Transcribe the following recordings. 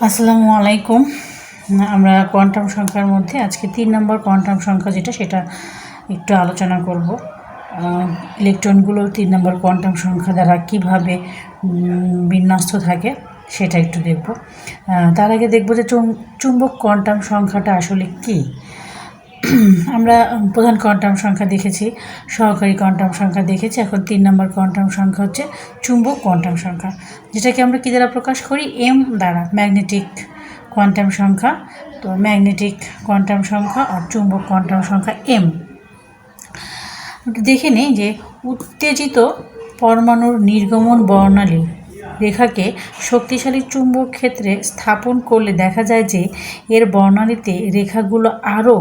আসসালামু আলাইকুম। আমরা কোয়ান্টাম সংখ্যার মধ্যে আজকে তিন নম্বর কোয়ান্টাম সংখ্যা যেটা, সেটা একটু আলোচনা করব। ইলেকট্রনগুলো তিন নম্বর কোয়ান্টাম সংখ্যা দ্বারা কীভাবে বিন্যস্ত থাকে, সেটা একটু দেখব। তার আগে দেখব যে চুম- চুম্বক কোয়ান্টাম সংখ্যাটা আসলে কী। আমরা প্রধান কোয়ান্টাম সংখ্যা দেখেছি, সহকারী কোয়ান্টাম সংখ্যা দেখেছি, এখন তিন নম্বর কোয়ান্টাম সংখ্যা হচ্ছে চুম্বক কোয়ান্টাম সংখ্যা, যেটাকে আমরা কী দ্বারা প্রকাশ করি? এম দ্বারা, ম্যাগনেটিক কোয়ান্টাম সংখ্যা, তো ম্যাগনেটিক কোয়ান্টাম সংখ্যা আর চুম্বক কোয়ান্টাম সংখ্যা এম দেখে নিই যে উত্তেজিত পরমাণুর নির্গমন বর্ণালী রেখাকে শক্তিশালী চুম্বক ক্ষেত্রে স্থাপন করলে দেখা যায় যে এর বর্ণালীতে রেখাগুলো আরও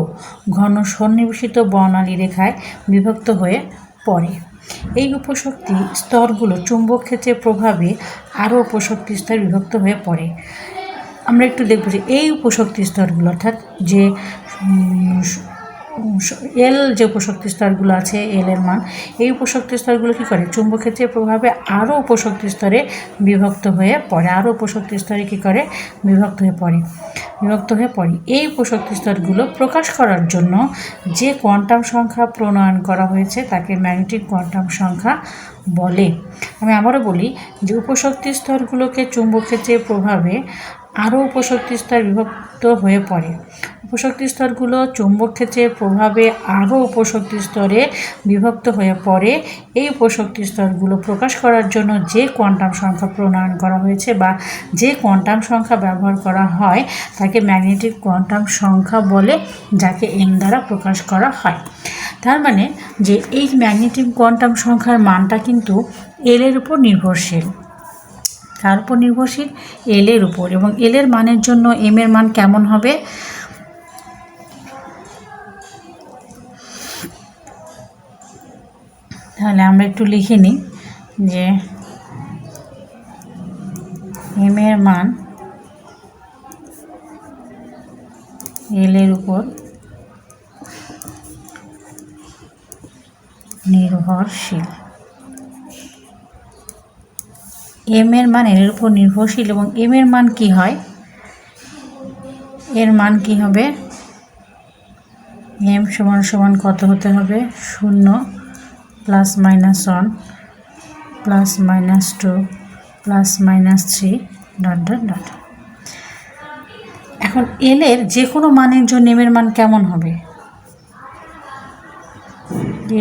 ঘন সন্নিবেশিত বর্ণালী রেখায় বিভক্ত হয়ে পড়ে। এই উপশক্তি স্তরগুলো চুম্বক ক্ষেত্রের প্রভাবে আরও উপশক্তি স্তর বিভক্ত হয়ে পড়ে। আমরা একটু দেখব যে এই উপশক্তি স্তরগুলো, অর্থাৎ যে এল যে উপশক্তি স্তরগুলো আছে, এল এর মান, এই উপশক্তি স্তরগুলো কী করে? চুম্বকক্ষেত্রের প্রভাবে আরও উপশক্তি স্তরে বিভক্ত হয়ে পড়ে, আরও উপশক্তি স্তরে কী করে? বিভক্ত হয়ে পড়ে, বিভক্ত হয়ে পড়ে। এই উপশক্তি স্তরগুলো প্রকাশ করার জন্য যে কোয়ান্টাম সংখ্যা প্রণয়ন করা হয়েছে, তাকে ম্যাগনেটিক কোয়ান্টাম সংখ্যা বলে। আমি আবারও বলি যে উপশক্তি স্তরগুলোকে চুম্বকক্ষেত্রের প্রভাবে আরও উপশক্তি স্তর বিভক্ত হয়ে পড়ে। উপশক্তি স্তরগুলো চুম্বক ক্ষেত্রের প্রভাবে আরও উপশক্তি স্তরে বিভক্ত হয়ে পড়ে। এই উপশক্তি স্তরগুলো প্রকাশ করার জন্য যে কোয়ান্টাম সংখ্যা প্রণয়ন করা হয়েছে বা যে কোয়ান্টাম সংখ্যা ব্যবহার করা হয়, তাকে ম্যাগনেটিক কোয়ান্টাম সংখ্যা বলে, যাকে এম দ্বারা প্রকাশ করা হয়। তার মানে যে এই ম্যাগনেটিক কোয়ান্টাম সংখ্যার মানটা কিন্তু এল এর উপর নির্ভরশীল। তার উপর নির্ভরশীল এল এর উপর এবং এল এর মানের জন্য এম এর মান কেমন হবে? তাহলে আমরা একটু লিখে নিই যে এম এর মান এল এর উপর নির্ভরশীল। এম এর মান এর উপর নির্ভরশীল এবং এম এর মান কি হয়? এর মান কি হবে? এম সমান সমান কত হতে হবে? শূন্য plus minus one plus minus two plus minus three dot dot dot এখন এল এর যে কোনো মানের জন্য এম এর মান কেমন হবে?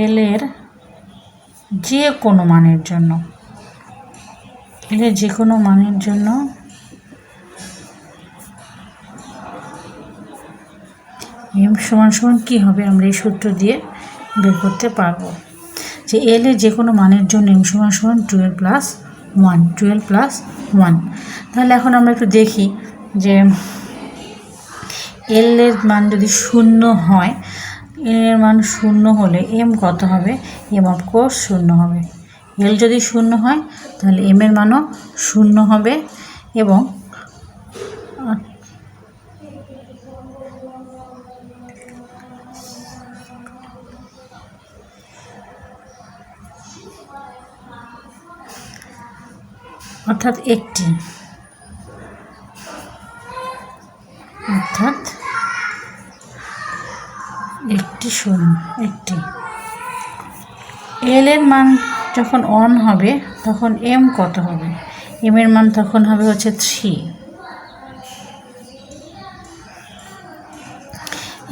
এল এর যে কোনো মানের জন্য। এর যে কোনো মানের জন্য। এম সমান সমান কী হবে আমরা এই সূত্র দিয়ে বের করতে পারব। যে এল যে কোনো মানের জন্য এম সমান সমান twelve plus one, twelve plus one. তাহলে এখন আমরা একটু দেখি যে এল এর মান যদি শূন্য হয়, এল এর মান শূন্য হলে এম কত হবে? এম অফকোর্স শূন্য হবে। এল যদি শূন্য হয়, তাহলে এম এর মানও শূন্য হবে এবং অর্থাৎ একটি। অর্থাৎ একটি শূন্য, একটি। এল এর মান যখন অন হবে, তখন এম কত হবে? এম এর মান তখন হবে হচ্ছে থ্রি।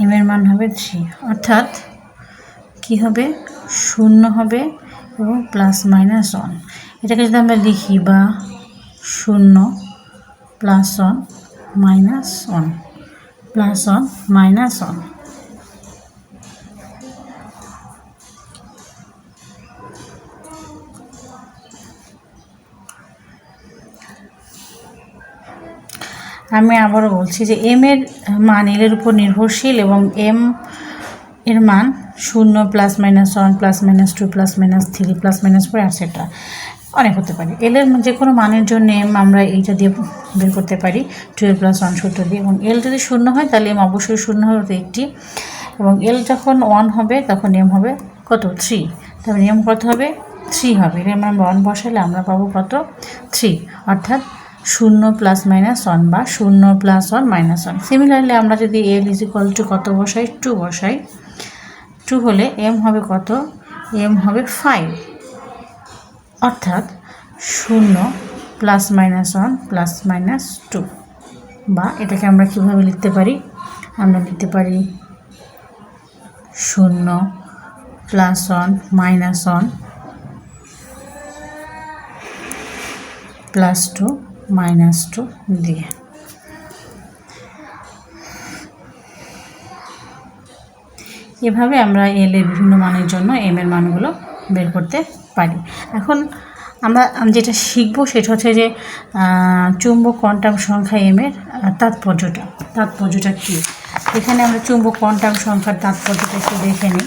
এম এর মান হবে থ্রি। অর্থাৎ কি হবে? শূন্য হবে এবং প্লাস মাইনাস ওয়ান। এটাকে যদি আমরা লিখি বা শূন্য plus one minus one, plus one minus one. আমি আবারও বলছি যে এম এর মান এল এর উপর নির্ভরশীল এবং এম এর মান শূন্য plus minus one plus minus two plus minus three plus minus four etcetera অনেক হতে পারে। এল এর যে কোনো মানের জন্য এম আমরা এইটা দিয়ে বের করতে পারি টুয়েলভ প্লাস ওয়ান সূত্র দিয়ে। এবং এল যদি শূন্য হয়, তাহলে এম অবশ্যই শূন্য হবে একটি। এবং এল যখন ওয়ান হবে, তখন এম হবে কত? থ্রি তারপরে এম কত হবে? থ্রি হবে। এর আমরা ওয়ান বসালে আমরা পাবো কত? থ্রি অর্থাৎ শূন্য প্লাস মাইনাস ওয়ান বা শূন্য plus one minus one similarly আমরা যদি এল ইজ টু কত বসাই? টু বসাই। টু হলে এম হবে কত? এম হবে ফাইভ অর্থাৎ শূন্য plus minus one plus minus two বা এটাকে আমরা কীভাবে লিখতে পারি? আমরা লিখতে পারি শূন্য plus one minus one plus two minus two দিয়ে। এভাবে আমরা এল এর বিভিন্ন মানের জন্য এম এর মানগুলো বের করতে পারি। এখন আমরা যেটা শিখব সেটা হচ্ছে যে চুম্বক কোয়ান্টাম সংখ্যা এম এর তাৎপর্যটা। তাৎপর্যটা কী? এখানে আমরা চুম্বক কোয়ান্টাম সংখ্যার তাৎপর্যটা একটু দেখে নিই।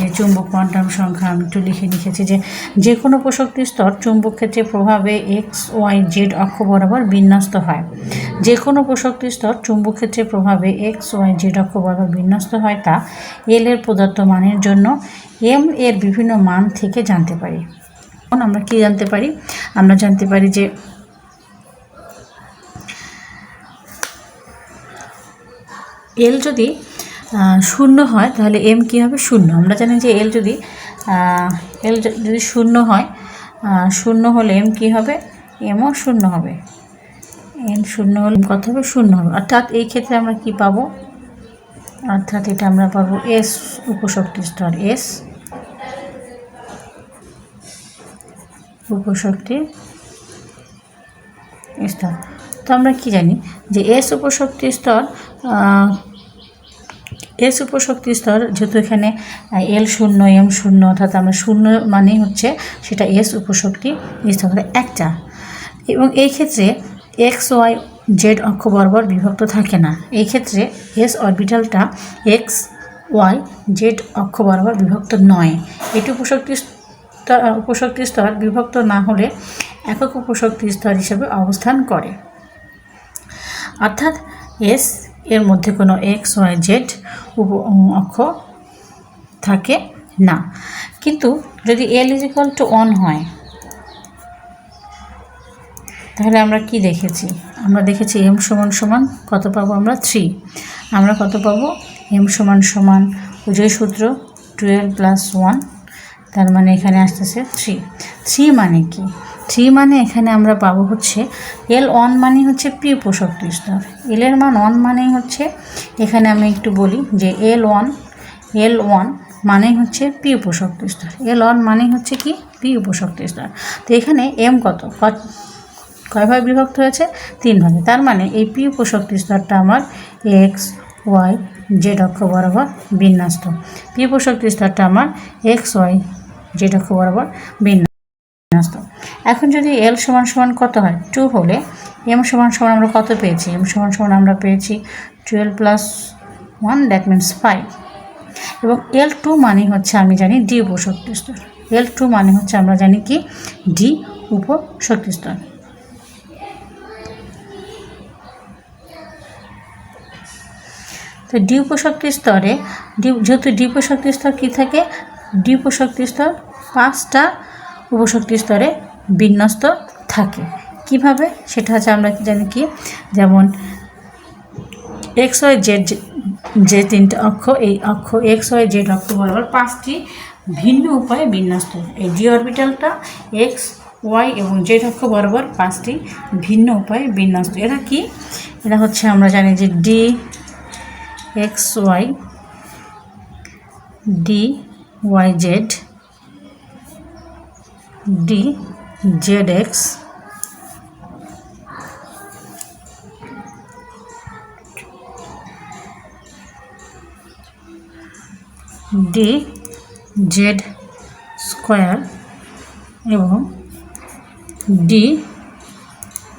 যে চুম্বক কোয়ান্টাম সংখ্যা, আমি একটু লিখে লিখেছি যে যে কোনো প্রশক্তি স্তর চুম্বক ক্ষেত্রে প্রভাবে এক্স, ওয়াই, জেড অক্ষ বরাবর বিন্যস্ত হয়। যে কোনো প্রশক্তি স্তর চুম্বক ক্ষেত্রে প্রভাবে এক্স, ওয়াই, জেড অক্ষ বরাবর বিন্যস্ত হয় তা এল এর প্রদত্ত মানের জন্য এম এর বিভিন্ন মান থেকে জানতে পারি। এখন আমরা কি জানতে পারি? আমরা জানতে পারি যে এল যদি শূন্য হয়, তাহলে এম কী হবে? শূন্য। আমরা জানি যে এল যদি এল যদি শূন্য হয় শূন্য হলে এম কী হবে? এমও শূন্য হবে। এম শূন্য হলে কত হবে? শূন্য হবে। অর্থাৎ এই ক্ষেত্রে আমরা কি পাবো? অর্থাৎ এটা আমরা পাবো এস উপশক্তি স্তর এস উপশক্তি স্তর। তো আমরা কি জানি যে এস উপশক্তি স্তর এস উপশক্তি স্তর যেহেতু এখানে এল শূন্য এম শূন্য, অর্থাৎ আমরা শূন্য মানেই হচ্ছে সেটা এস উপশক্তি স্তর মানে একটা। এবং এই ক্ষেত্রে এক্স ওয়াই জেড অক্ষ বরাবর বিভক্ত থাকে না। এই ক্ষেত্রে এস অরবিটালটা এক্স ওয়াই জেড অক্ষ বরাবর বিভক্ত নয়। এটি উপশক্তি উপশক্তি স্তর বিভক্ত না হলে একক উপশক্তি স্তর হিসেবে অবস্থান করে। অর্থাৎ এস এর মধ্যে কোনো এক্স ওয়াই জেড উপ অক্ষ থাকে না। কিন্তু যদি L is equal to one হয়, তাহলে আমরা কি দেখেছি? আমরা দেখেছি এম সমান সমান কত পাবো আমরা? থ্রি আমরা কত পাবো? এম সমান সমান উজয় সূত্র টুয়েলভ প্লাস ওয়ান তার মানে এখানে আসতেছে থ্রি থ্রি মানে কি? থ্রি মানে এখানে আমরা পাবো হচ্ছে এল অন মানে হচ্ছে পি উপশক্তি স্তর। এল এর মান অন মানেই হচ্ছে, এখানে আমি একটু বলি যে এল ওয়ান এল ওয়ান মানেই হচ্ছে পি উপশক্তি স্তর। এল ওয়ান মানেই হচ্ছে কি? পি উপশক্তি স্তর। তো এখানে এম কত? কত কয় ভাগে বিভক্ত হয়েছে? তিন ভাগে। তার মানে এই পি উপশক্তি স্তরটা আমার এক্স ওয়াই জেড অক্ষ বরাবর বিন্যস্ত। পি উপশক্তি স্তরটা আমার এক্স ওয়াই জেড অক্ষ বরাবর বিন্যস্ত। এখন যদি এল সমান সমান কত হয়? টু হলে এম সমান সমান আমরা কত পেয়েছি? এম সমান সমান আমরা পেয়েছি twelve plus one that means five এবং এল টু মানে হচ্ছে আমি জানি ডি উপশক্তি স্তর এল টু মানে হচ্ছে আমরা জানি কি? ডি উপশক্তি স্তর তো ডি উপশক্তি স্তরে ডি যেহেতু ডি উপশক্তি স্তর কী থাকে? ডি উপশক্তি স্তর পাঁচটা উপশক্তি স্তরে বিন্যস্ত থাকে। কীভাবে? সেটা হচ্ছে আমরা জানি কি? যেমন এক্স ওয়াই জেড যে তিনটে অক্ষ, এই অক্ষ এক্স ওয়াই জেড অক্ষ বরাবর পাঁচটি ভিন্ন উপায়ে বিন্যস্ত। এই ডি অরবিটালটা এক্স ওয়াই এবং জেড অক্ষ বরাবর পাঁচটি ভিন্ন উপায়ে বিন্যস্ত। এরা কি? এরা হচ্ছে আমরা জানি যে D X Y D Y Z D Z X D Z square এবং D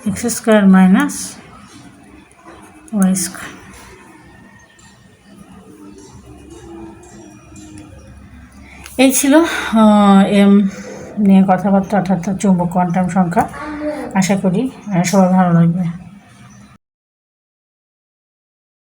X square minus Y square এই ছিল এম নিয়ে কথাবার্তা অর্থাৎ চুম্বক কোয়ান্টাম সংখ্যা। আশা করি সবার ভালো লাগবে